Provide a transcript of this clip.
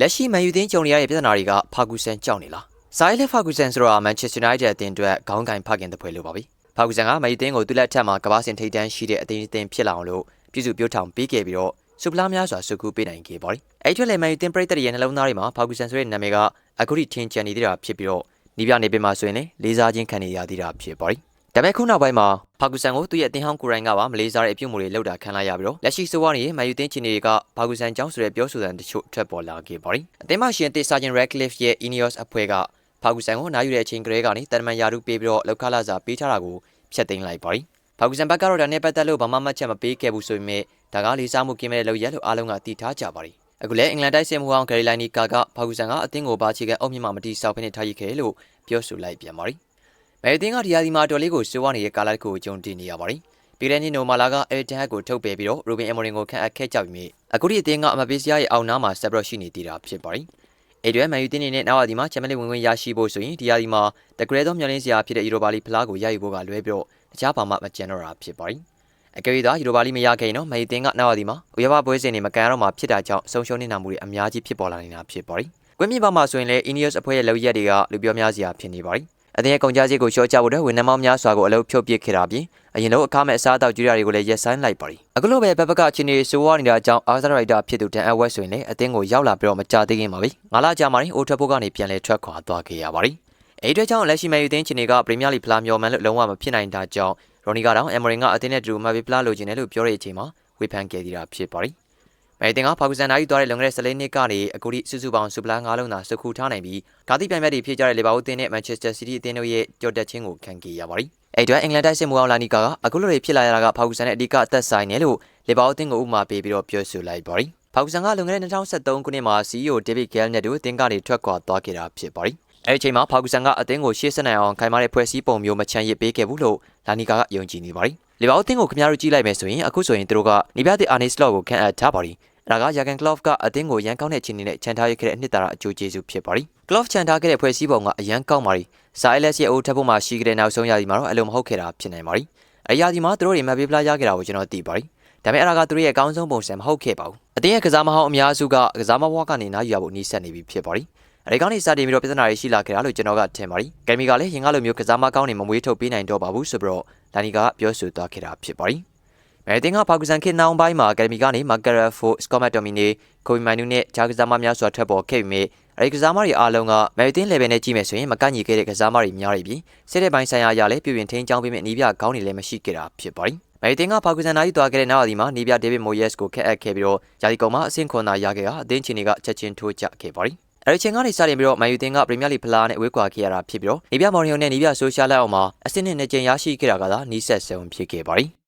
လက်ရှိမန်ယူသင်းကြုံနေရတဲ့ပြဿနာတွေကဖာဂူဆန်ကြောက်နေလားဆိုင်လက်ဖာဂူဆန်ဆိုတာမန်ချက်စတာယူနိုက်တက်အသင်းအတွက်ခေါင်းကင်ဖခင်တဲ့ဖွဲ့လို့ပါပြီဖာဂူဆန်ကမန်ယူသင်းကိုသူ့လက်ထက်မှာကမ္ဘာစင်ထိပ်တန်းရှိတဲ့အသင်းအသင်းဖြစ်လာအောင်လို့ပြည်စုပြောထောင်ပေးခဲ့ပြီးတော့စူပလာများစွာစုကူပေးနိုင်ခဲ့ပါပြီအဲ့ဒီလည်းမန်ယူသင်းပရိသတ်ရဲ့နှလုံးသားတွေမှာဖာဂူဆန်ဆိုတဲ့နာမည်ကအခုထိထင်ကျန်နေသေးတာဖြစ်ပြီးတော့နီးပြနေပင်မှာဆိုရင်လည်းလေးစားခြင်းခံနေရသေးတာဖြစ်ပါပြီ ဒါပေမဲ့ခုနောက်ပိုင်းမှာဖာဂူဆန်ကိုသူ့ရဲ့အသင်းဟောင်းကိုရိုင်းကပါမလေးစားတဲ့အပြုတ်မှုတွေလုပ်တာခံလိုက်ရပြီးတော့လက်ရှိဆိုးဝါးနေတဲ့မန်ယူတင်းချီနေတွေကဖာဂူဆန်ကြောင်းဆိုတဲ့ပြောဆိုသံတချို့ထွက်ပေါ်လာခဲ့ပါတယ်။အသင်းမရှင်တေဆာဂျင်ရက်ကလစ်ရဲ့ Ineos အဖွဲ့ကဖာဂူဆန်ကိုနားယူတဲ့အချိန်ကလေးကနေတန်မန်ယာရုပေးပြီးတော့လောက်ခလာစာပေးထားတာကိုဖျက်သိမ်းလိုက်ပါတယ်။ဖာဂူဆန်ဘက်ကတော့ဒါနဲ့ပတ်သက်လို့ဘာမှမှတ်ချက်မပေးခဲ့ဘူးဆိုပေမဲ့ဒါကလေးစားမှုကင်းမဲ့လောက်ရက်လို့အားလုံးကသိထားကြပါတယ်။အခုလည်းအင်္ဂလန်တိုက်စစ်မှုဟောင်းဂရီလိုင်းနီကာကဖာဂူဆန်ကအသင်းကိုဘာချီကအုပ်မြင့်မှမတီးဆောက်ဖိနေထားရခဲ့လို့ပြောဆိုလိုက်ပြန်ပါတယ်။ မယ်တင်ကဒီယာဒီမှာတော်လေးကိုစိုးဝါနေတဲ့ကာလာတစ်ခုကိုကြုံတင်နေရပါတယ်။ပြည်တဲ့နေ့နိုမာလာကအဲတန်ဟက်ကိုထုတ်ပယ်ပြီးတော့ရိုဘင်အမိုရင်ကိုခန့်အပ်ခဲ့ကြပြီးမြအခုဒီအသင်းကအမပေးစရာရဲ့အောက်နားမှာဆက်ပြီးတော့ရှိနေသေးတာဖြစ်ပါတယ်။အဲ့ဒီမန်ယူတင်းနေနဲ့နောက်အဒီမှာချန်ပီယံလိဝင်ဝင်ရရှိဖို့ဆိုရင်ဒီယာဒီမှာတကယ်တော့မျှော်လင့်စရာဖြစ်တဲ့ယူရိုပါလီဖလားကိုရယူဖို့ကလွဲပြီးတော့တခြားဘာမှမကျန်တော့တာဖြစ်ပါတယ်။အကယ်၍သာယူရိုပါလီမရခဲ့ရင်တော့မန်ယူတင်းကနောက်အဒီမှာဥရောပပွဲစဉ်တွေမကန်တော့မှဖြစ်တာကြောင့်ဆုံးရှုံးနေတာမှုတွေအများကြီးဖြစ်ပေါ်လာနေတာဖြစ်ပါတယ်။ကွင်းမြင့်ပါမှာဆိုရင်လည်း Ineos အဖွဲ့ရဲ့လောက်ရက်တွေကလူပြောများစရာဖြစ်နေပါတယ်။ အသင်းရဲ့ကုန်ကြစည်ကိုရှော့ချဖို့တဲ့ဝန်ထမ်းမောင်းများစွာကိုအလုပ်ဖြုတ်ပစ်ခဲ့တာပြင်အရင်လိုအခမဲ့အစားအသောက်ကြွရတွေကိုလည်းရက်ဆိုင်လိုက်ပါရီအခုလိုပဲဘက်ဘက်ကချင်းနေဆိုးဝါးနေတာကြောင့်အာဇာရိုက်တာဖြစ်သူတန်အဝက်ဆိုရင်လည်းအသင်းကိုရောက်လာပြီးတော့မကြသေးခင်ပါပြီငါလာကြာမှရင်အိုထက်ဖို့ကနေပြန်လဲထွက်ခွာသွားခဲ့ရပါရီအဲ့ဒီကြောင့်လက်ရှိမယ်ယူသင်းချင်းတွေကပရီးမီးယားလိဖလားမျော်မှန်းလို့လုံးဝမဖြစ်နိုင်တာကြောင့်ရိုနီကတော့အမ်မရင်ကအသင်းနဲ့တူမဘီဖလားလိုချင်တယ်လို့ပြောတဲ့အချိန်မှာဝေဖန်ခဲ့သေးတာဖြစ်ပါရီ မယ်တင်ကဖာကူဆန်နိုင်သွားတဲ့လွန်ခဲ့တဲ့14နှစ်ကနေအခုထိစုစုပေါင်းစူပလာ9လုံးသာစုခုထားနိုင်ပြီးဂါတိပြိုင်ဘက်တွေဖြစ်ကြတဲ့လီဗာပူးအသင်းနဲ့မန်ချက်စတာစီးတီးအသင်းတို့ရဲ့ကြော်တက်ခြင်းကိုခံခဲ့ရပါတယ်။အဲ့အတွက်အင်္ဂလန်တိုက်စစ်မှုအောင်လာနီကာကအခုလိုတွေဖြစ်လာရတာကဖာကူဆန်ရဲ့အဓိကအသက်ဆိုင်တယ်လို့လီဗာပူးအသင်းကိုဥပမာပေးပြီးတော့ပြောဆိုလိုက်ပါတယ်။ဖာကူဆန်ကလွန်ခဲ့တဲ့2023ခုနှစ်မှာ CEO ဒေးဗစ်ဂဲလ်နဲ့တူအသင်းကနေထွက်ခွာသွားခဲ့တာဖြစ်ပါတယ်။အဲဒီအချိန်မှာဖာကူဆန်ကအသင်းကိုရှေ့ဆက်နိုင်အောင်ခိုင်မာတဲ့ဖွဲ့စည်းပုံမျိုးမချမ်းရစ်ပေးခဲ့ဘူးလို့လာနီကာကယုံကြည်နေပါတယ်။လီဗာပူးအသင်းကိုခင်ဗျားတို့ကြည့်လိုက်မယ်ဆိုရင်အခုဆိုရင်သူတို့ကနီပြတဲ့အာနီစလော့ကိုခန့်အပ်ထားပါတယ်။ ဒါကယာဂန်ကလော့ဖ်ကအသင်းကိုရန်ကောင်းတဲ့ခြေအနေနဲ့ခြံထားရခဲ့တဲ့အနှစ်သာရအကျိုးကျေးဇူးဖြစ်ပါတယ်။ကလော့ဖ်ခြံထားခဲ့တဲ့ဖွဲ့စည်းပုံကအရန်ကောင်းပါတယ်။စာအလက်စ်ရဲ့အိုးထပ်ဖို့မှရှိခဲ့တဲ့နောက်ဆုံးရာသီမှာတော့အလုံးမဟုတ်ခဲ့တာဖြစ်နိုင်ပါတယ်။အရာဒီမှာသူတို့တွေမပ်ပေးဖလားရခဲ့တာကိုကျွန်တော်သိပါတယ်။ဒါပေမဲ့အရာကသူတို့ရဲ့အကောင်းဆုံးပုံစံမဟုတ်ခဲ့ပါဘူး။အသင်းရဲ့ကစားမဟောင်းအများစုကကစားမဘွားကနေနားယူရဖို့နှီးဆက်နေပြီဖြစ်ပါတယ်။အဲဒီကနေစတင်ပြီးတော့ပြဿနာတွေရှိလာခဲ့တာလို့ကျွန်တော်ကထင်ပါတယ်။ကယ်မီကလည်းရင်ကလိုမျိုးကစားမကောင်းနေမမွေးထုတ်ပေးနိုင်တော့ပါဘူးဆိုပြီးတော့ဒါနီကပြောဆိုသွားခဲ့တာဖြစ်ပါတယ်။ မယ်တင်ကပါကူဆန်ခေတ်နောက်ပိုင်းမှာအကယ်ဒမီကနေမာဂရာဖိုစကောမတ်တိုမီနီကိုဗီမိုင်နူနဲ့ဂျာကစားမများစွာထွက်ပေါ်ခဲ့ပြီးမြဲအဲဒီကစားမတွေအားလုံးကမယ်တင် level နဲ့ကြည့်မယ်ဆိုရင်မကန့်ညီခဲ့တဲ့ကစားမတွေများနေပြီးစစ်တဲ့ပိုင်းဆိုင်ရာအရာလည်းပြည်ပြင်ထင်းချောင်းပေးမဲ့နီးပြခေါင်းတွေလည်းမရှိခဲ့တာဖြစ်ပါတယ်။မယ်တင်ကပါကူဆန်နာကြီးသွားခဲ့တဲ့နောက်အဒီမှာနီးပြဒေးဗစ်မိုယက်စ်ကိုခက်အပ်ခဲ့ပြီးတော့ယာဒီကုံမှာအဆင့်ခွန်သာရခဲ့တာအသင်းချီနေကချက်ချင်းထိုးကျခဲ့ပါတယ်။အဲဒီချိန်ကနေစတင်ပြီးတော့မန်ယူတင်ကပရီးမီးယားလိဖလားနဲ့ဝေးကွာခဲ့ရတာဖြစ်ပြီးတော့နီးပြမော်ရီယိုနဲ့နီးပြဆိုရှယ်လက်အောင်မှာအဆင့်နဲ့နှစ်ကြိမ်ရရှိခဲ့တာကသာနီးဆက်ဆုံးဖြစ်ခဲ့ပါတယ်။